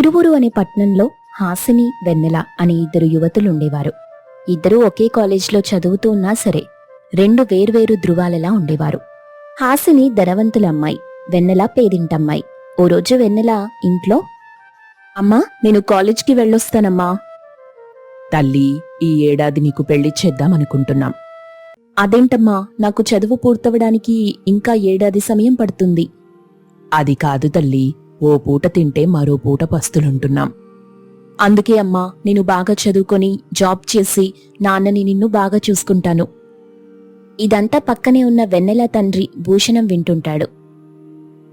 తిరువురు అనే పట్నంలో హాసిని వెన్నెల అనే ఇద్దరు యువతులుండేవారు. ఇద్దరూ ఒకే కాలేజ్లో చదువుతూ ఉన్నా సరే రెండు వేర్వేరు ధృవాలలా ఉండేవారు. హాసిని ధనవంతులమ్మాయి వెన్నెల పేదింటమ్మాయి ఓ రోజు వెన్నెల ఇంట్లో అమ్మా నేను కాలేజ్కి వెళ్ళొస్తానమ్మా. తల్లి ఈ ఏడాది నీకు పెళ్ళి చేద్దామనుకుంటున్నాం అదేంటమ్మా నాకు చదువు పూర్తవడానికి ఇంకా ఏడాది సమయం పడుతుంది. అది కాదు తల్లి ఓ పూట తింటే మరో పూట పస్తులుంటున్నాం. అందుకే అమ్మా నేను బాగా చదువుకొని జాబ్ చేసి నాన్నని నిన్ను బాగా చూసుకుంటాను. ఇదంతా పక్కనే ఉన్న వెన్నెల తండ్రి భూషణం వింటుంటాడు.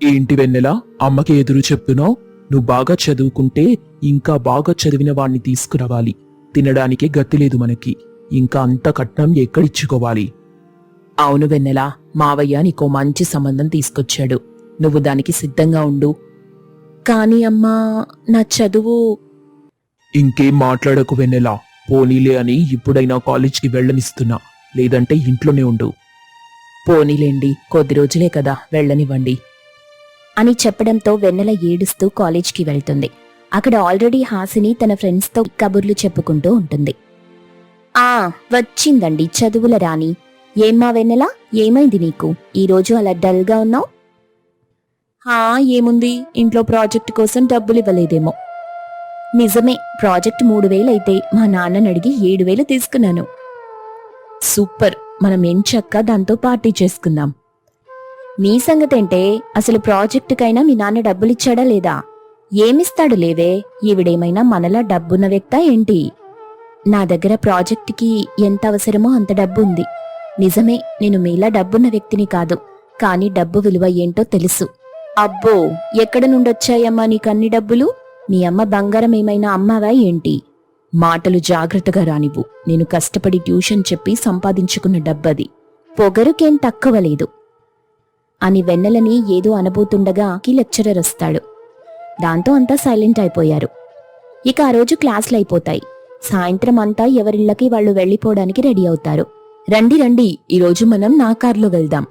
ఏంటి వెన్నెలా? అమ్మకి ఎదురు చెప్తున్నావు? నువ్వు బాగా చదువుకుంటే ఇంకా బాగా చదివిన వాణ్ణి తీసుకురావాలి. తినడానికి గతి లేదు మనకి. ఇంకా అంత కట్నం ఎక్కడిచ్చుకోవాలి? అవును వెన్నెలా మావయ్య నీకో మంచి సంబంధం తీసుకొచ్చాడు. నువ్వు దానికి సిద్ధంగా ఉండు కానీ అమ్మా నా చదువు. ఇంకేం మాట్లాడకు వెన్నెలా పోనీలే అని ఇప్పుడైనా కాలేజ్కి వెళ్ళనిస్తున్నా లేదంటే ఇంట్లోనే ఉండు. పోనీలేండి కొద్ది రోజులే కదా వెళ్ళనివ్వండి. అని చెప్పడంతో వెన్నెల ఏడుస్తూ కాలేజ్కి వెళ్తుంది. అక్కడ ఆల్రెడీ హాసిని తన ఫ్రెండ్స్తో కబుర్లు చెప్పుకుంటూ ఉంటుంది. ఆ వచ్చిందండి చదువుల రాణి. ఏమ్మా వెన్నెల ఏమైంది నీకు? ఈరోజు అలా డల్గా ఉన్నావు? హా ఏముంది? ఇంట్లో ప్రాజెక్ట్ కోసం డబ్బులు ఇవ్వలేదేమో. నిజమే ప్రాజెక్ట్ మూడు వేలైతే మా నాన్నని అడిగి ఏడు వేలు తీసుకున్నాను. సూపర్ మనం ఎంచక్క దాంతో పార్టీ చేసుకుందాం. నీ సంగతేంటే అసలు ప్రాజెక్టుకైనా మీ నాన్న డబ్బులిచ్చాడా లేదా? ఏమిస్తాడు లేవే ఈవిడేమైనా మనలా డబ్బున్న వ్యక్తా ఏంటి? నా దగ్గర ప్రాజెక్టుకి ఎంత అవసరమో అంత డబ్బు ఉంది నిజమే నేను మీలా డబ్బున్న వ్యక్తిని కాదు కానీ డబ్బు విలువ ఏంటో తెలుసు. అబ్బో ఎక్కడ నుండొచ్చాయమ్మా నీకన్ని డబ్బులు? మీ అమ్మ బంగారం ఏమైనా అమ్మావా ఏంటి? మాటలు జాగ్రత్తగా రానివ్వు. నేను కష్టపడి ట్యూషన్ చెప్పి సంపాదించుకున్న డబ్బది. పొగరుకేం తక్కువ లేదు అని వెన్నెలని ఏదో అనబోతుండగా కి లెక్చరర్ వస్తాడు. దాంతో అంతా సైలెంట్ అయిపోయారు. ఇక ఆ రోజు క్లాసులు అయిపోతాయి. సాయంత్రం అంతా ఎవరిళ్ళకి వాళ్ళు వెళ్ళిపోవడానికి రెడీ అవుతారు. రండి రండి ఈరోజు మనం నా కార్లో వెళ్దాం.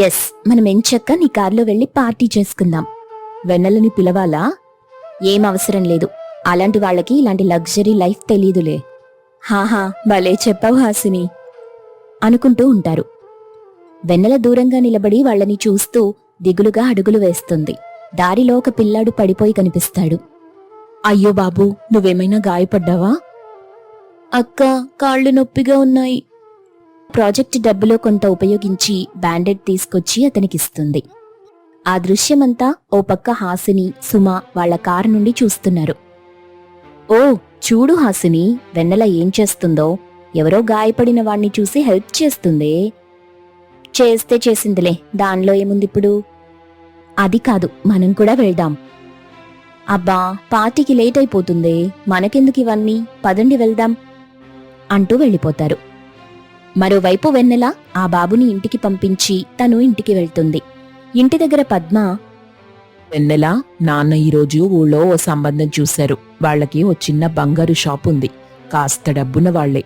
ఎస్ మనం ఎంచక్క నీ కారులో వెళ్ళి పార్టీ చేసుకుందాం. వెన్నెలని పిలవాలా? ఏం అవసరం లేదు. అలాంటి వాళ్ళకి ఇలాంటి లగ్జరీ లైఫ్ తెలీదులే. హాహా భలే చెప్పావు హాసిని. అనుకుంటూ ఉంటారు. వెన్నెల దూరంగా నిలబడి వాళ్ళని చూస్తూ దిగులుగా అడుగులు వేస్తుంది. దారిలో ఒక పిల్లాడు పడిపోయి కనిపిస్తాడు. అయ్యో బాబు నువ్వేమైనా గాయపడ్డావా? అక్క కాళ్ళు నొప్పిగా ఉన్నాయి. ప్రాజెక్ట్ డబ్బులో కొంత ఉపయోగించి బ్యాండెడ్ తీసుకొచ్చి అతనికిస్తుంది. ఆ దృశ్యమంతా ఓ పక్క హాసిని సుమ వాళ్ళ కారు నుండి చూస్తున్నారు. ఓ చూడు హాసిని వెన్నెల ఏం చేస్తుందో? ఎవరో గాయపడిన వాణ్ణి చూసి హెల్ప్ చేస్తుందే? చేస్తే చేసిందిలే దానిలో ఏముందిప్పుడు అది కాదు మనం కూడా వెళ్దాం. అబ్బా పార్టీకి లేట్ అయిపోతుందే మనకెందుకు ఇవన్నీ? పదండి వెళ్దాం అంటూ వెళ్ళిపోతారు. మరోవైపు వెన్నెల ఆ బాబుని ఇంటికి పంపించి తను ఇంటికి వెళ్తుంది. ఇంటి దగ్గర పద్మ వెన్నెలా నాన్న ఈరోజు ఊళ్ళో ఓ సంబంధం చూశారు. వాళ్ళకి ఓ చిన్న బంగారు షాప్ ఉంది. కాస్త డబ్బున్న వాళ్ళే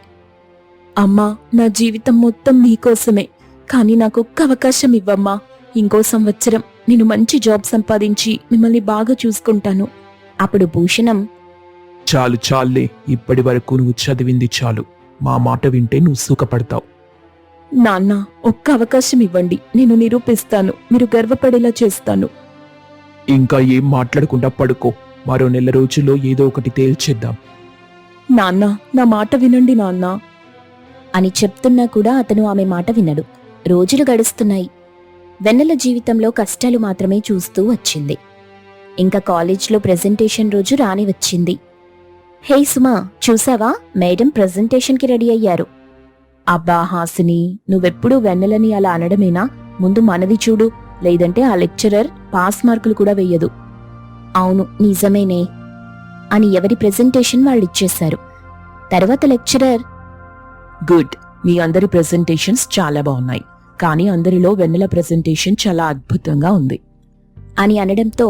అమ్మా నా జీవితం మొత్తం మీకోసమే కానీ నాకు ఒక్క అవకాశం ఇవ్వమ్మా. ఇంకో సంవత్సరం నేను మంచి జాబ్ సంపాదించి మిమ్మల్ని బాగా చూసుకుంటాను. అప్పుడు భూషణం చాలు చాలే ఇప్పటి వరకు నువ్వు చదివింది చాలు. మా మాట వింటే నువ్వు సుఖపడతావు. నాన్న ఒక్క అవకాశం ఇవ్వండి. నేను నిరూపిస్తాను. మీరు గర్వపడేలా చేస్తాను. ఇంకా ఏం మాట్లాడకుండా పడుకో. మరో నెల రోజుల్లో ఏదో ఒకటి తేల్చేద్దాం. నాన్న నా మాట వినండి నాన్న. అని చెప్తున్నా కూడా అతను ఆమె మాట వినడు. రోజులు గడుస్తున్నాయి. వెన్నెల జీవితంలో కష్టాలు మాత్రమే చూస్తూ వచ్చింది. ఇంకా కాలేజ్లో ప్రెజెంటేషన్ రోజు రాని వచ్చింది హే సుమా చూసావా? మేడం ప్రెజెంటేషన్కి రెడీ అయ్యారు. అబ్బా హాసిని నువ్వెప్పుడూ వెన్నెలని అలా అనడమేనా? ముందు మనది చూడు. లేదంటే ఆ లెక్చరర్ పాస్ మార్కులు కూడా వెయ్యదు అవును నిజమేనే అని ఎవరి ప్రెజెంటేషన్ వాళ్ళిచ్చేశారు. తర్వాత లెక్చరర్ గుడ్ మీ అందరి ప్రెజెంటేషన్స్ చాలా బాగున్నాయి కానీ అందరిలో వెన్నెల ప్రెజెంటేషన్ చాలా అద్భుతంగా ఉంది. అని అనడంతో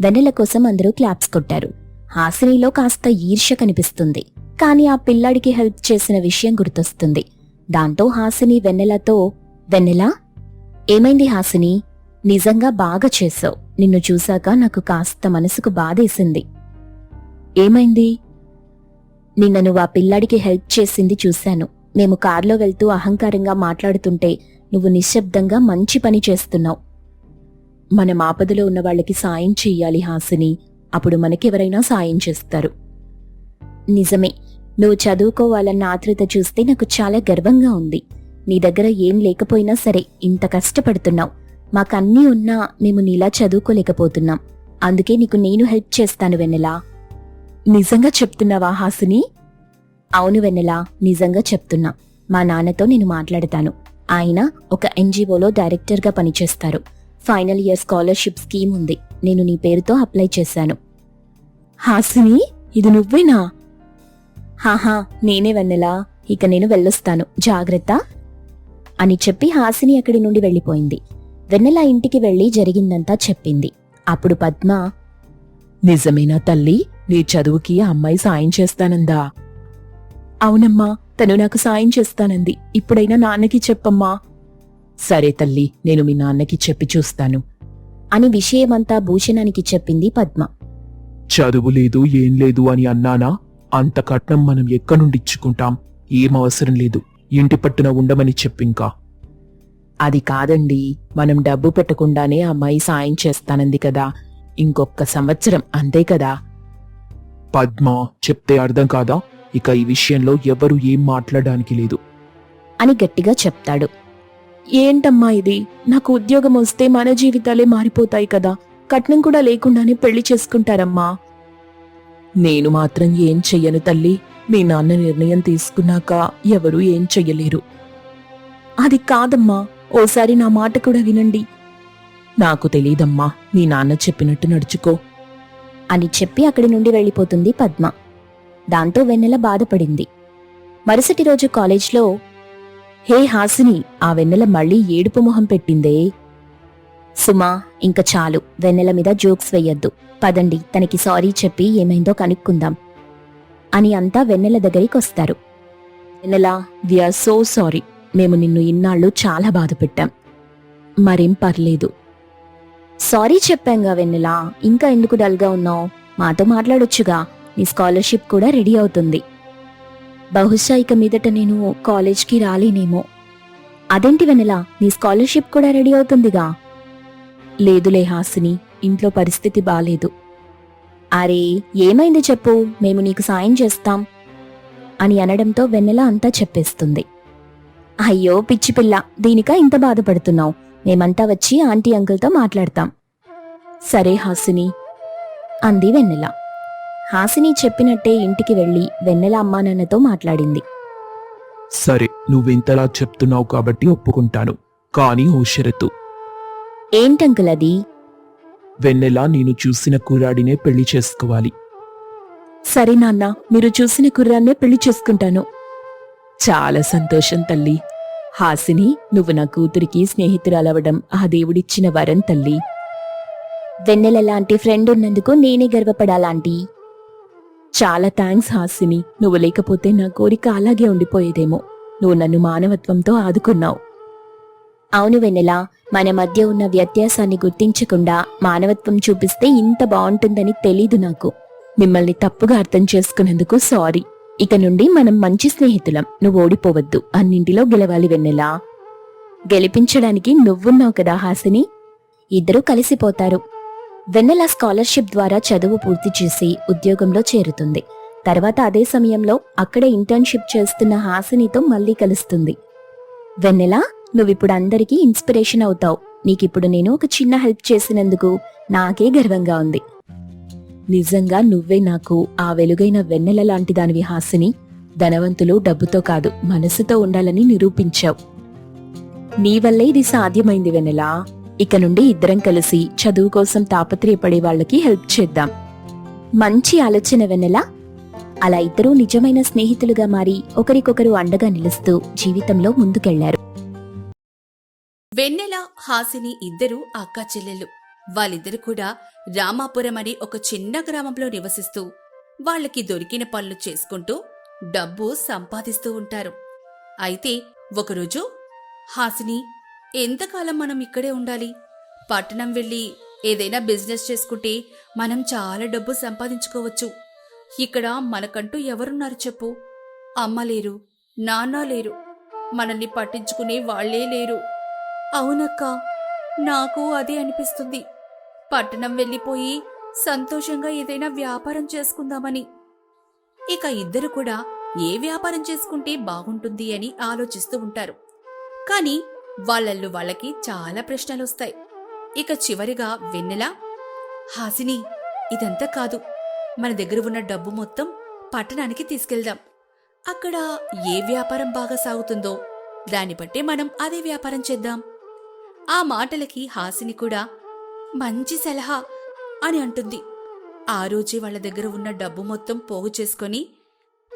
వెన్నెల కోసం అందరూ క్లాప్స్ కొట్టారు. హాసినిలో కాస్త ఈర్ష్య కనిపిస్తుంది. కానీ ఆ పిల్లాడికి హెల్ప్ చేసిన విషయం గుర్తొస్తుంది. దాంతో హాసిని వెన్నెలతో వెన్నెల ఏమైంది హాసిని? నిజంగా బాగా చేసావు నిన్ను చూశాక నాకు కాస్త మనసుకు బాధేసింది. ఏమైంది? నిన్న నువ్వు ఆ పిల్లాడికి హెల్ప్ చేసింది చూశాను. మేము కారులో వెళ్తూ అహంకారంగా మాట్లాడుతుంటే నువ్వు నిశ్శబ్దంగా మంచి పని చేస్తున్నావు. మనం ఆపదలో ఉన్న వాళ్ళకి సాయం చెయ్యాలి హాసిని. అప్పుడు మనకెవరైనా సాయం చేస్తారు. నిజమే నువ్వు చదువుకోవాలన్న ఆతృత చూస్తే నాకు చాలా గర్వంగా ఉంది. నీ దగ్గర ఏం లేకపోయినా సరే ఇంత కష్టపడుతున్నావు. మాకన్నీ ఉన్నా మేము నీలా చదువుకోలేకపోతున్నాం. అందుకే నీకు నేను హెల్ప్ చేస్తాను వెన్నెలా. నిజంగా చెప్తున్నావా హాసిని? అవును వెన్నెలా నిజంగా చెప్తున్నా. మా నాన్నతో నేను మాట్లాడతాను. ఆయన ఒక ఎన్జిఓలో డైరెక్టర్గా పనిచేస్తారు. ఫైనల్ ఇయర్ స్కాలర్షిప్ స్కీమ్ ఉంది. నేను నీ పేరుతో అప్లై చేశాను. హాసిని ఇది నువ్వేనా? హాహా నేనే వెన్నెలా. ఇక నేను వెళ్ళొస్తాను. జాగ్రత్త. అని చెప్పి హాసిని అక్కడి నుండి వెళ్ళిపోయింది. వెన్నెల ఇంటికి వెళ్ళి జరిగిందంతా చెప్పింది. అప్పుడు పద్మ నిజమేనా తల్లి? నీ చదువుకి ఆ అమ్మాయి సాయం చేస్తానందా? అవునమ్మా తను నాకు సాయం చేస్తానంది. ఇప్పుడైనా నాన్నకి చెప్పమ్మా. సరే తల్లి నేను మీ నాన్నకి చెప్పి చూస్తాను. అని విషయమంతా భూషణానికి చెప్పింది పద్మ. చదువు లేదు ఏం లేదు అని అన్నానా? అంత కట్నం మనం ఎక్కడి నుండి ఇచ్చుకుంటాం ఏం అవసరం లేదు. ఇంటి పట్టున ఉండమని చెప్పింకా? అది కాదండి. మనం డబ్బు పెట్టకుండానే అమ్మాయి సాయం చేస్తానంది కదా. ఇంకొక సంవత్సరం అంతే కదా. పద్మ చెప్తే అర్థం కాదా? ఇక ఈ విషయంలో ఎవరు ఏం మాట్లాడడానికి లేదు. అని గట్టిగా చెప్తాడు. ఏంటమ్మా ఇది? నాకు ఉద్యోగం వస్తే మన జీవితాలే మారిపోతాయి కదా. కట్నం కూడా లేకుండానే పెళ్ళి చేసుకుంటారమ్మా. నేను మాత్రం ఏం చెయ్యను తల్లి. మీ నాన్న నిర్ణయం తీసుకున్నాక ఎవరూ ఏం చెయ్యలేరు. అది కాదమ్మా. ఓసారి నా మాట కూడా వినండి. నాకు తెలీదమ్మా. మీ నాన్న చెప్పినట్టు నడుచుకో. అని చెప్పి అక్కడి నుండి వెళ్ళిపోతుంది పద్మ. దాంతో వెన్నెల బాధపడింది. మరుసటి రోజు కాలేజ్లో హే హాసిని ఆ వెన్నెల మళ్ళీ ఏడుపు మొహం పెట్టిందే. సుమా ఇంక చాలు వెన్నెల మీద జోక్స్ వెయ్యొద్దు పదండి తనకి సారీ చెప్పి ఏమైందో కనుక్కుందాం. అని అంతా వెన్నెల దగ్గరికి వస్తారు వెన్నెల ఆర్ సో సారీ మేము నిన్ను ఇన్నాళ్ళు చాలా బాధ పెట్టాం మరేం పర్లేదు. సారీ చెప్పాంగా వెన్నెల ఇంకా ఎందుకు డల్గా ఉన్నావు? మాతో మాట్లాడొచ్చుగా. నీ స్కాలర్షిప్ కూడా రెడీ అవుతుంది. బహుశా ఇక మీదట నేను కాలేజ్కి రాలేనేమో. అదేంటి వెన్నెలా నీ స్కాలర్షిప్ కూడా రెడీ అవుతుందిగా? లేదులే హాసిని ఇంట్లో పరిస్థితి బాలేదు. అరే ఏమైంది చెప్పు మేము నీకు సాయం చేస్తాం అని అనడంతో వెన్నెల అంతా చెప్పేస్తుంది. అయ్యో పిచ్చి పిల్ల దీనికా ఇంత బాధపడుతున్నావు? మేమంతా వచ్చి ఆంటీ అంకుల్తో మాట్లాడతాం. సరే హాసిని అంది వెన్నెల. హాసిని చెప్పినట్టే ఇంటికి వెళ్ళి వెన్నెల అమ్మానాన్నతో మాట్లాడింది. సరే నువ్వింతలా చెప్తున్నావు కాబట్టి ఒప్పుకుంటాను కానీ ఓ షరతు. ఏంటంకుల్ అది? వెన్నెలా నేను చూసిన కుర్రాడినే పెళ్ళి చేసుకోవాలి. సరే నాన్న మీరు చూసిన కుర్రాన్నే పెళ్ళి చేసుకుంటాను. చాలా సంతోషం తల్లి. హాసిని నువ్వు నా కూతురికి స్నేహితురాలవడం ఆ దేవుడిచ్చిన వరం తల్లి. వెన్నెల లాంటి ఫ్రెండ్ ఉన్నందుకు నేనే గర్వపడాలాంటి. చాలా థ్యాంక్స్ హాసిని. నువ్వు లేకపోతే నా కోరిక అలాగే ఉండిపోయేదేమో. నువ్వు నన్ను మానవత్వంతో ఆదుకున్నావు. అవును వెన్నెల మన మధ్య ఉన్న వ్యత్యాసాన్ని గుర్తించకుండా మానవత్వం చూపిస్తే ఇంత బాగుంటుందని తెలీదు నాకు. మిమ్మల్ని తప్పుగా అర్థం చేసుకున్నందుకు సారీ. ఇక నుండి మనం మంచి స్నేహితులం. నువ్వు ఓడిపోవద్దు. అన్నింటిలో గెలవాలి వెన్నెలా. గెలిపించడానికి నువ్వున్నావు కదా హాసిని. ఇద్దరూ కలిసిపోతారు. వెన్నెల స్కాలర్షిప్ ద్వారా చదువు పూర్తి చేసి ఉద్యోగంలో చేరుతుంది. తర్వాత అదే సమయంలో అక్కడే ఇంటర్న్షిప్ చేస్తున్న హాసినితో మళ్ళీ కలుస్తుంది. వెన్నెల నువ్విప్పుడు అందరికీ ఇన్స్పిరేషన్ అవుతావు. నీకిప్పుడు నేను ఒక చిన్న హెల్ప్ చేసినందుకు నాకే గర్వంగా ఉంది. నిజంగా నువ్వే నాకు ఆ వెలుగైన వెన్నెల లాంటి దానివి హాసిని ధనవంతులు డబ్బుతో కాదు మనసుతో ఉండాలని నిరూపించావు. నీ వల్లే ఇది సాధ్యమైంది వెన్నెలా? ఇక నుండి ఇద్దరం కలిసి చదువు కోసం తాపత్రయపడే వాళ్ళకి హెల్ప్ చేద్దాం. మంచి ఆలోచన వెన్నెలా. అలా ఇద్దరూ నిజమైన స్నేహితులుగా మారి ఒకరికొకరు అండగా నిలుస్తూ జీవితంలో ముందుకెళ్ళారు. వెన్నెల హాసిని ఇద్దరు అక్కా చెల్లెలు. వాళ్ళిద్దరు కూడా రామాపురం అనే ఒక చిన్న గ్రామంలో నివసిస్తూ వాళ్ళకి దొరికిన పనులు చేసుకుంటూ డబ్బు సంపాదిస్తూ ఉంటారు. అయితే ఒకరోజు హాసిని ఎంతకాలం మనం ఇక్కడే ఉండాలి? పట్టణం వెళ్ళి ఏదైనా బిజినెస్ చేసుకుంటే మనం చాలా డబ్బు సంపాదించుకోవచ్చు. ఇక్కడ మనకంటూ ఎవరున్నారు చెప్పు? అమ్మ లేరు నాన్న లేరు మనల్ని పట్టించుకునే వాళ్ళే లేరు. అవునక్క నాకు అదే అనిపిస్తుంది. పట్టణం వెళ్ళిపోయి సంతోషంగా ఏదైనా వ్యాపారం చేసుకుందామని. ఇక ఇద్దరు కూడా ఏ వ్యాపారం చేసుకుంటే బాగుంటుంది అని ఆలోచిస్తూ ఉంటారు. కానీ వాళ్ళల్లో వాళ్ళకి చాలా ప్రశ్నలు వస్తాయి ఇక చివరిగా వెన్నెల హాసిని ఇదంతా కాదు. మన దగ్గర ఉన్న డబ్బు మొత్తం పట్టణానికి తీసుకెళ్దాం. అక్కడ ఏ వ్యాపారం బాగా సాగుతుందో దాన్ని బట్టే మనం అదే వ్యాపారం చేద్దాం. ఆ మాటలకి హాసిని కూడా మంచి సలహా అని అంటుంది. ఆ రోజే వాళ్ళ దగ్గర ఉన్న డబ్బు మొత్తం పోగు చేసుకొని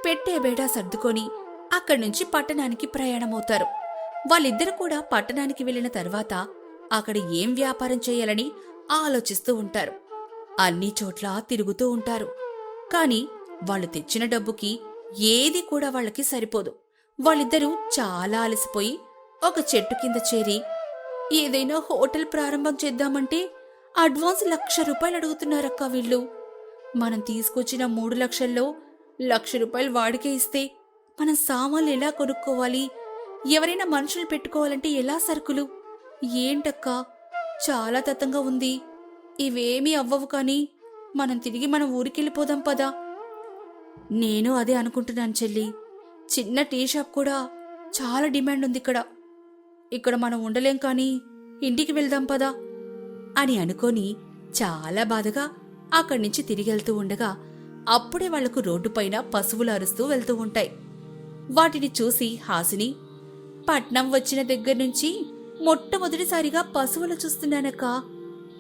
పెట్టే బేడా సర్దుకొని అక్కడి నుంచి పట్టణానికి ప్రయాణమవుతారు. వాళ్ళిద్దరు కూడా పట్టణానికి వెళ్ళిన తర్వాత అక్కడ ఏం వ్యాపారం చేయాలని ఆలోచిస్తూ ఉంటారు. అన్ని చోట్ల తిరుగుతూ ఉంటారు. కాని వాళ్ళు తెచ్చిన డబ్బుకి ఏది కూడా వాళ్ళకి సరిపోదు. వాళ్ళిద్దరూ చాలా అలసిపోయి ఒక చెట్టు కింద చేరి ఏదైనా హోటల్ ప్రారంభం చేద్దామంటే అడ్వాన్స్ లక్ష రూపాయలు అడుగుతున్నారక్క వీళ్ళు. మనం తీసుకొచ్చిన మూడు లక్షల్లో లక్ష రూపాయలు వాడికే ఇస్తే మనం సామాన్లు ఎలా కొనుక్కోవాలి? ఎవరైనా మనుషులు పెట్టుకోవాలంటే ఎలా సరుకులు? ఏంటక్కా? చాలా తతంగా ఉంది. ఇవేమీ అవ్వవు కానీ మనం తిరిగి మన ఊరికెళ్ళిపోదాం పదా. నేను అదే అనుకుంటున్నాను చెల్లి. చిన్న టీ షాప్ కూడా చాలా డిమాండ్ ఉంది ఇక్కడ. ఇక్కడ మనం ఉండలేం కానీ ఇంటికి వెళ్దాం పదా. అని అనుకొని చాలా బాధగా అక్కడి నుంచి తిరిగి వెళ్తూ ఉండగా అప్పుడే వాళ్ళకు రోడ్డుపైన పశువులు అరుస్తూ వెళ్తూ ఉంటాయి. వాటిని చూసి హాసిని పట్నం వచ్చిన దగ్గర నుంచి మొట్టమొదటిసారిగా పశువులు చూస్తున్నానక్క.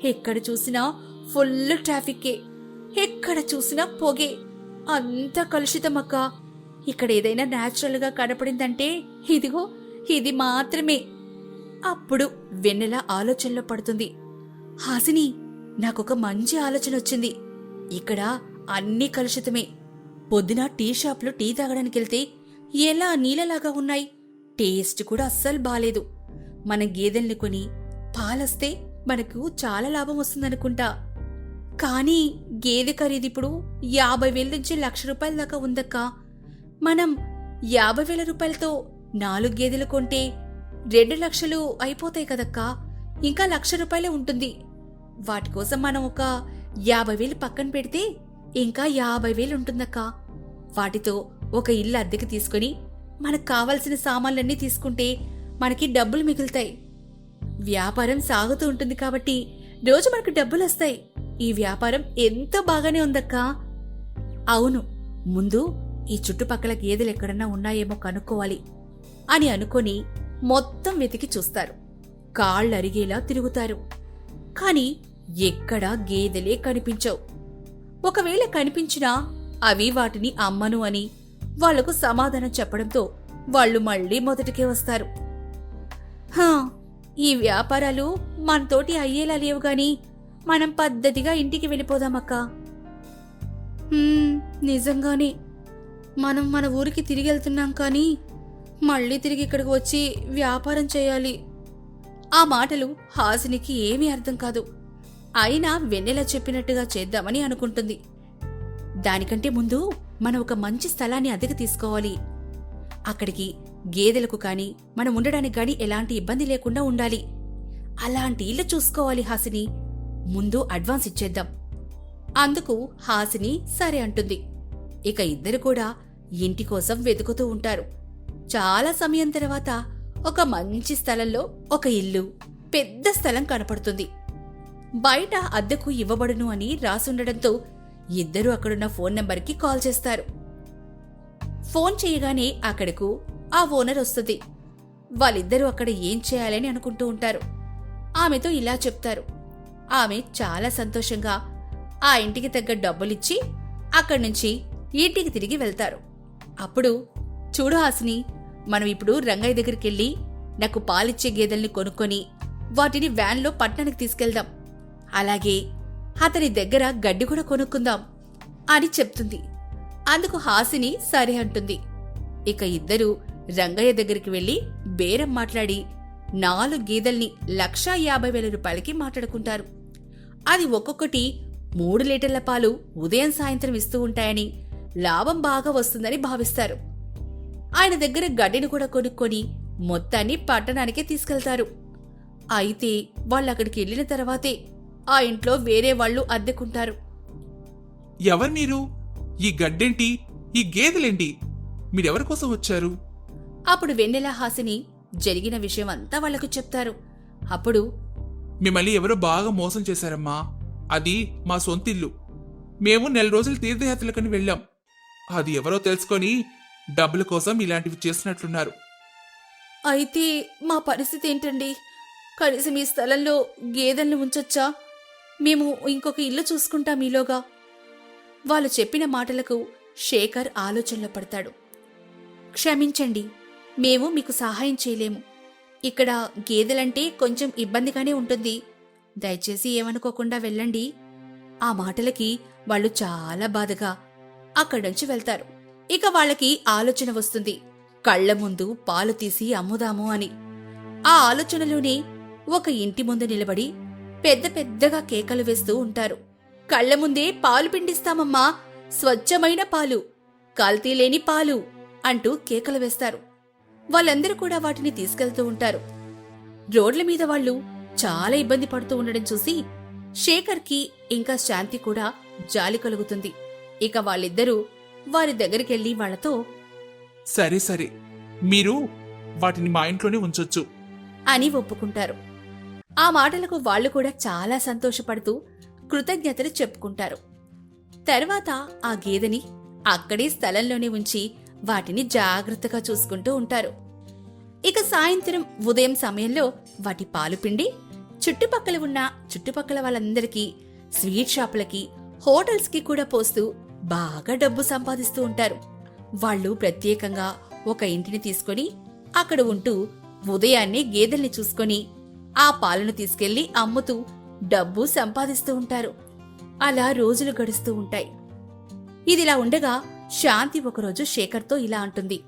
ఎక్కడ చూసినా ఫుల్ ట్రాఫిక్కే ఎక్కడ చూసినా పొగే. అంతా కలుషితమక్క. ఇక్కడ ఏదైనా న్యాచురల్గా కనపడిందంటే ఇదిగో ఇది మాత్రమే. అప్పుడు వెన్నెల ఆలోచనలో పడుతుంది. హాసిని నాకొక మంచి ఆలోచన వచ్చింది. ఇక్కడ అన్నీ కలుషితమే. పొద్దున టీ షాప్లో టీ తాగడానికి వెళ్తే ఎలా నీళ్ళలాగా ఉన్నాయి? టేస్ట్ కూడా అస్సలు బాలేదు. మన గేదెల్ని కొని పాలస్తే మనకు చాలా లాభం వస్తుందనుకుంటా. కానీ గేదె ఖరీదు ఇప్పుడు యాభై వేల నుంచి లక్ష రూపాయల దాకా ఉందక్క. మనం యాభై వేల రూపాయలతో నాలుగు గేదెలు కొంటే రెండు లక్షలు అయిపోతాయి కదక్కా. ఇంకా లక్ష రూపాయలే ఉంటుంది. వాటి కోసం మనం ఒక యాభై వేలు పక్కన పెడితే ఇంకా యాభై వేలు ఉంటుందక్కా. వాటితో ఒక ఇల్లు అద్దెకి తీసుకొని మనకు కావలసిన సామాన్లన్నీ తీసుకుంటే మనకి డబ్బులు మిగులుతాయి. వ్యాపారం సాగుతూ ఉంటుంది కాబట్టి రోజు మనకు డబ్బులు వస్తాయి. ఈ వ్యాపారం ఎంతో బాగానే ఉందక్కా. అవును ముందు ఈ చుట్టుపక్కల గేదెలు ఎక్కడన్నా ఉన్నాయేమో కనుక్కోవాలి అని అనుకొని మొత్తం వెతికి చూస్తారు. కాళ్ళరిగేలా తిరుగుతారు. కాని ఎక్కడా గేదెలే కనిపించవు. ఒకవేళ కనిపించినా అవి వాటిని అమ్మను అని వాళ్ళకు సమాధానం చెప్పడంతో వాళ్ళు మళ్ళీ మొదటికే వస్తారు. హా ఈ వ్యాపారాలు మనతోటి అయ్యేలా లేవు గాని మనం పద్ధతిగా ఇంటికి వెళ్ళిపోదామక్క నిజంగానే. మనం మన ఊరికి తిరిగి వెళ్తున్నాం కానీ మళ్ళీ తిరిగి ఇక్కడికి వచ్చి వ్యాపారం చేయాలి. ఆ మాటలు హాసినికి ఏమీ అర్థం కాదు. అయినా వెన్నెల చెప్పినట్టుగా చేద్దామని అనుకుంటుంది. దానికంటే ముందు మనం ఒక మంచి స్థలాన్ని అద్దెకు తీసుకోవాలి. అక్కడికి గేదెలకు కాని మనం ఉండడానికి గాని ఎలాంటి ఇబ్బంది లేకుండా ఉండాలి. అలాంటి ఇల్లు చూసుకోవాలి హాసిని. ముందు అడ్వాన్స్ ఇచ్చేద్దాం. అందుకు హాసిని సరే అంటుంది. ఇక ఇద్దరు కూడా ఇంటి కోసం వెతుకుతూ ఉంటారు. చాలా సమయం తర్వాత ఒక మంచి స్థలంలో ఒక ఇల్లు పెద్ద స్థలం కనపడుతుంది. బయట అద్దెకు ఇవ్వబడును అని రాసుండడంతో ఇద్దరూ అక్కడున్న ఫోన్ నెంబర్కి కాల్ చేస్తారు. ఫోన్ చేయగానే అక్కడకు ఆ ఓనర్ వస్తుంది. వాళ్ళిద్దరూ అక్కడ ఏం చేయాలని అనుకుంటూ ఉంటారు. ఆమెతో ఇలా చెప్తారు. ఆమె చాలా సంతోషంగా ఆ ఇంటికి తగ్గ డబ్బులిచ్చి అక్కడి నుంచి ఇంటికి తిరిగి వెళ్తారు. అప్పుడు చూడు హాసిని మనం ఇప్పుడు రంగయ్య దగ్గరికి వెళ్ళి నాకు పాలిచ్చే గేదెల్ని కొనుక్కొని వాటిని వ్యాన్లో పట్టణానికి తీసుకెళ్దాం. అలాగే అతని దగ్గర గడ్డి కూడా కొనుక్కుందాం అని చెప్తుంది. అందుకు హాసిని సరే అంటుంది. ఇక ఇద్దరూ రంగయ్య దగ్గరికి వెళ్ళి బేరం మాట్లాడి నాలుగు గేదెల్ని లక్షా యాభై వేల రూపాయలకి మాట్లాడుకుంటారు. అది ఒక్కొక్కటి మూడు లీటర్ల పాలు ఉదయం సాయంత్రం ఇస్తూ ఉంటాయని లాభం బాగా వస్తుందని భావిస్తారు. ఆయన దగ్గర గడ్డిని కూడా కొనుక్కొని మొత్తాన్ని పట్టణానికే తీసుకెళ్తారు. అయితే వాళ్ళు అక్కడికి వెళ్ళిన తర్వాతే ఆ ఇంట్లో వేరే వాళ్ళు అద్దెకుంటారు. ఎవరు మీరు? ఈ గడ్డేంటి? ఈ గేదెలేంటి? మీరెవరి కోసం వచ్చారు? అప్పుడు వెన్నెల హాసిని జరిగిన విషయం అంతా వాళ్ళకు చెప్తారు. అప్పుడు మిమ్మల్ని ఎవరో బాగా మోసం చేశారమ్మా. అది మా సొంతిల్లు. మేము నెల రోజులు తీర్థయాత్రలకని వెళ్ళాం. అది ఎవరో తెలుసుకొని డబ్బుల కోసం ఇలాంటివి చేస్తున్నట్లున్నారు. అయితే మా పరిస్థితి ఏంటండి? కనీసం ఈ స్థలంలో గేదెల్ని ఉంచొచ్చా? మేము ఇంకొక ఇల్లు చూసుకుంటాం ఈలోగా వాళ్ళు చెప్పిన మాటలకు శేఖర్ ఆలోచనలో పడతాడు. క్షమించండి మేము మీకు సహాయం చేయలేము. ఇక్కడ గేదెలంటే కొంచెం ఇబ్బందిగానే ఉంటుంది. దయచేసి ఏమనుకోకుండా వెళ్ళండి. ఆ మాటలకి వాళ్ళు చాలా బాధగా అక్కడినుంచి వెళ్తారు. ఇక వాళ్ళకి ఆలోచన వస్తుంది. కళ్ళ ముందు పాలు తీసి అమ్ముదాము అని. ఆ ఆలోచనలోనే ఒక ఇంటి ముందు నిలబడి పెద్ద పెద్దగా కేకలు వేస్తూ ఉంటారు. కళ్ళ ముందే పాలు పిండిస్తామమ్మా. స్వచ్ఛమైన పాలు. కల్తీ లేని పాలు అంటూ కేకలు వేస్తారు. వాళ్ళందరూ కూడా వాటిని తీసుకెళ్తూ ఉంటారు. రోడ్ల మీద వాళ్ళు చాలా ఇబ్బంది పడుతూ ఉండడం చూసి శేఖర్కి ఇంకా శాంతి కూడా జాలి కలుగుతుంది. ఇక వాళ్ళిద్దరూ వారి దగ్గరికెళ్ళి వాళ్ళతో సరే సరే మీరు వాటిని మా ఇంట్లోనే ఉంచొచ్చు. అని ఒప్పుకుంటారు. ఆ మాటలకు వాళ్ళు కూడా చాలా సంతోషపడుతూ కృతజ్ఞతలు చెప్పుకుంటారు. తర్వాత ఆ గేదెని అక్కడే స్థలంలోనే ఉంచి వాటిని జాగ్రత్తగా చూసుకుంటూ ఉంటారు. ఇక సాయంత్రం ఉదయం సమయంలో వాటి పాలు పిండి చుట్టుపక్కల ఉన్న చుట్టుపక్కల వాళ్ళందరికీ స్వీట్ షాపులకి హోటల్స్కి కూడా పోస్తూ బాగా డబ్బు సంపాదిస్తూ ఉంటారు. వాళ్ళు ప్రత్యేకంగా ఒక ఇంటిని తీసుకొని అక్కడ ఉంటూ ఉదయాన్నే గేదెల్ని చూసుకొని ఆ పాలను తీసుకెళ్ళి అమ్ముతూ డబ్బు సంపాదిస్తూ ఉంటారు. అలా రోజులు గడుస్తూ ఉంటాయి. ఇదిలా ఉండగా శాంతి ఒకరోజు శేఖర్తో ఇలా అంటుంది.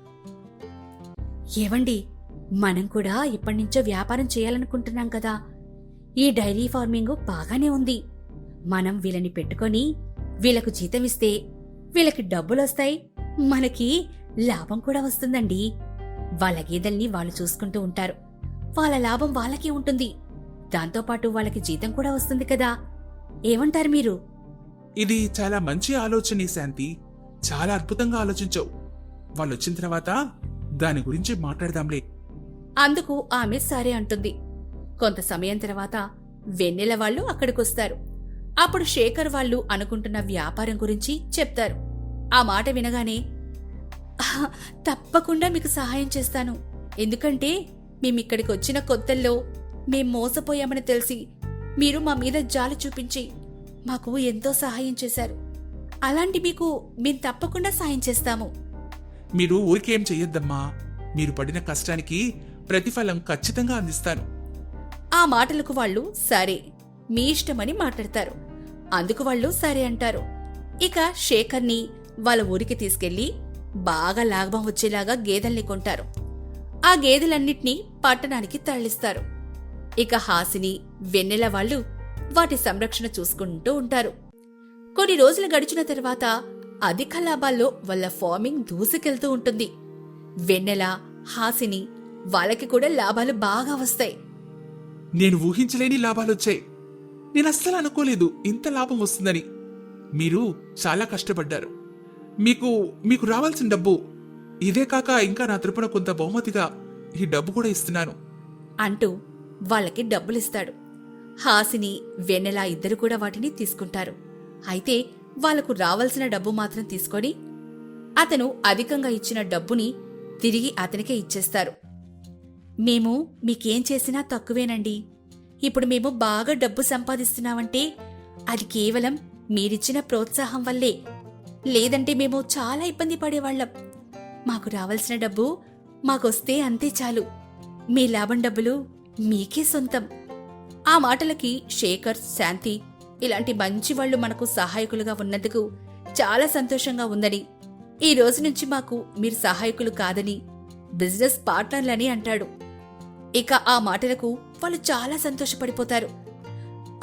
ఏవండి మనం కూడా ఇప్పటినుంచో వ్యాపారం చేయాలనుకుంటున్నాం కదా. ఈ డైరీ ఫార్మింగ్ బాగానే ఉంది. మనం వీళ్ళని పెట్టుకొని వీళ్ళకు జీతం ఇస్తే వీళ్ళకి డబ్బులొస్తాయి మనకి లాభం కూడా వస్తుందండి. వాళ్ళ గేదెల్ని వాళ్ళు చూసుకుంటూ ఉంటారు. వాళ్ళ లాభం వాళ్ళకే ఉంటుంది. దాంతోపాటు వాళ్ళకి జీతం కూడా వస్తుంది కదా. ఏమంటారు మీరు? ఇది చాలా మంచి ఆలోచనే శాంతి. చాలా అద్భుతంగా ఆలోచించావు. వాళ్ళు వచ్చిన తర్వాత దాని గురించి మాట్లాడదాంలే. అందుకు ఆమె సరే అంటుంది. కొంత సమయం తర్వాత వెన్నెల వాళ్ళు అక్కడికొస్తారు. అప్పుడు శేఖర్ వాళ్ళు అనుకుంటున్న వ్యాపారం గురించి చెప్తారు. ఆ మాట వినగానే "ఆహ్, తప్పకుండా మీకు సహాయం చేస్తాను. ఎందుకంటే మేమిక్కడికి వచ్చిన కొత్తల్లో మేం మోసపోయామని తెలిసి మీరు మా మీద జాలి చూపించి మాకు ఎంతో సహాయం చేశారు. అలాంటి మీకు మేం తప్పకుండా సాయం చేస్తాము. మీరు ఊరికేం చెయ్యొద్దమ్మా. మీరు పడిన కష్టానికి ప్రతిఫలం ఖచ్చితంగా అందిస్తాను. ఆ మాటలకు వాళ్ళు సరే మీ ఇష్టమని మాట్లాడతారు. అందుకు వాళ్ళు సరే అంటారు. ఇక శేఖర్ని వాళ్ళ ఊరికి తీసుకెళ్ళి బాగా లాభం వచ్చేలాగా గేదెల్ని కొంటారు. ఆ గేదెలన్నిటినీ పట్టణానికి తరలిస్తారు. ఇక హాసిని వెన్నెల వాళ్ళు వాటి సంరక్షణ చూసుకుంటూ ఉంటారు. కొన్ని రోజులు గడిచిన తర్వాత అధిక లాభాల్లో వాళ్ళ ఫార్మింగ్ దూసుకెళ్తూ ఉంటుంది. వెన్నెల హాసిని వాళ్ళకి కూడా లాభాలు బాగా వస్తాయి. నేను ఊహించలేని లాభాలొచ్చాయి. నేను అస్సలు అనుకోలేదు ఇంత లాభం వస్తుందని. మీరు చాలా కష్టపడ్డారు. మీకు మీకు రావాల్సిన డబ్బు ఇదే కాక ఇంకా నా తరపున కొంత బహుమతిగా ఈ డబ్బు కూడా ఇస్తున్నాను. అంటూ వాళ్ళకి డబ్బులిస్తాడు. హాసిని వెన్నెల ఇద్దరు కూడా వాటిని తీసుకుంటారు. అయితే వాళ్ళకు రావాల్సిన డబ్బు మాత్రం తీసుకొని అతను అధికంగా ఇచ్చిన డబ్బుని తిరిగి అతనికే ఇచ్చేస్తారు. మేము మీకేం చేసినా తక్కువేనండి. ఇప్పుడు మేము బాగా డబ్బు సంపాదిస్తున్నామంటే అది కేవలం మీరిచ్చిన ప్రోత్సాహం వల్లే. లేదంటే మేము చాలా ఇబ్బంది పడేవాళ్ళం. మాకు రావాల్సిన డబ్బు మాకొస్తే అంతే చాలు. మీ లాభం డబ్బులు మీకే సొంతం. ఆ మాటలకి శేఖర్ శాంతి ఇలాంటి మంచి వాళ్ళు మనకు సహాయకులుగా ఉన్నందుకు చాలా సంతోషంగా ఉందని. ఈ రోజు నుంచి మాకు మీరు సహాయకులు కాదని బిజినెస్ పార్ట్నర్లని అంటాడు. ఇక ఆ మాటలకు వాళ్ళు చాలా సంతోషపడిపోతారు.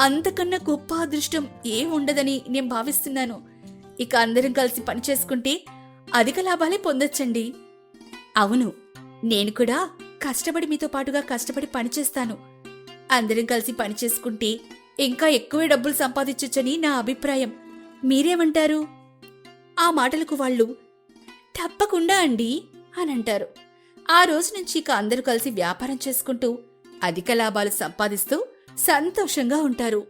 అంతకన్నా గొప్ప అదృష్టం ఏం ఉండదని నేను భావిస్తున్నాను. ఇక అందరం కలిసి పనిచేసుకుంటే అధిక లాభాలే పొందొచ్చండి. అవును నేను కూడా కష్టపడి మీతో పాటుగా కష్టపడి పనిచేస్తాను. అందరం కలిసి పనిచేసుకుంటే ఇంకా ఎక్కువ డబ్బులు సంపాదించొచ్చని నా అభిప్రాయం. మీరేమంటారు? ఆ మాటలకు వాళ్ళు తప్పకుండా అండి అని అంటారు. ఆ రోజు నుంచి ఇక అందరూ కలిసి వ్యాపారం చేసుకుంటూ అధిక లాభాలు సంపాదిస్తూ సంతోషంగా ఉంటారు.